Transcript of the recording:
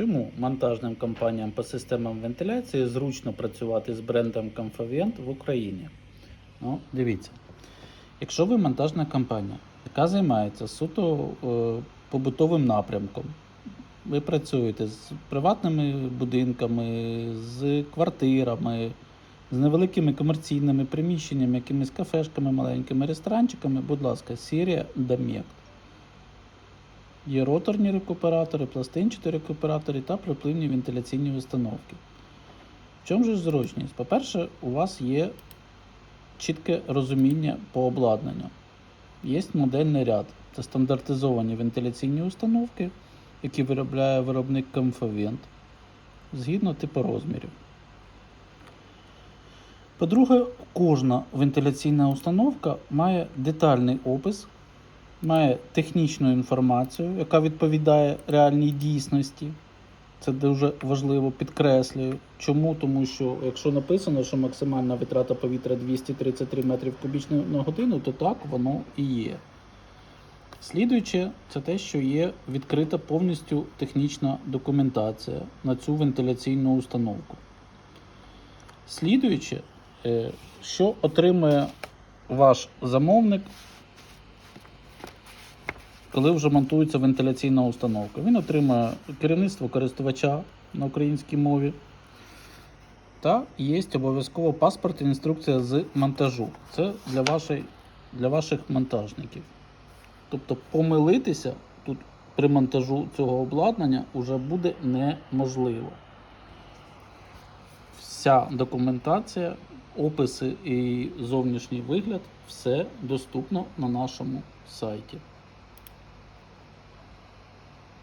Чому монтажним компаніям по системам вентиляції зручно працювати з брендом Comfavent в Україні? Ну, дивіться. Якщо ви монтажна компанія, яка займається суто е, побутовим напрямком, ви працюєте з приватними будинками, з квартирами, з невеликими комерційними приміщеннями, якимись кафешками, маленькими ресторанчиками, будь ласка, серія Домек. Є роторні рекуператори, пластинчаті рекуператори та припливні вентиляційні установки. В чому ж зручність? По-перше, у вас є чітке розуміння по обладнанню. Є модельний ряд. Це стандартизовані вентиляційні установки, які виробляє виробник Comfavent згідно типу розмірів. По-друге, кожна вентиляційна установка має детальний опис, має технічну інформацію, яка відповідає реальній дійсності. Це дуже важливо, підкреслюю. Чому? Тому що якщо написано, що максимальна витрата повітря 233 метрів кубічних на годину, то так воно і є. Слідуюче, це те, що є відкрита повністю технічна документація на цю вентиляційну установку. Слідуюче, е, що отримує ваш замовник, коли вже монтується вентиляційна установка. Він отримує керівництво користувача на українській мові. Та є обов'язково паспорт і інструкція з монтажу. Це для, вашої, для ваших монтажників. Тобто помилитися тут при монтажу цього обладнання вже буде неможливо. Вся документація, описи і зовнішній вигляд все доступно на нашому сайті.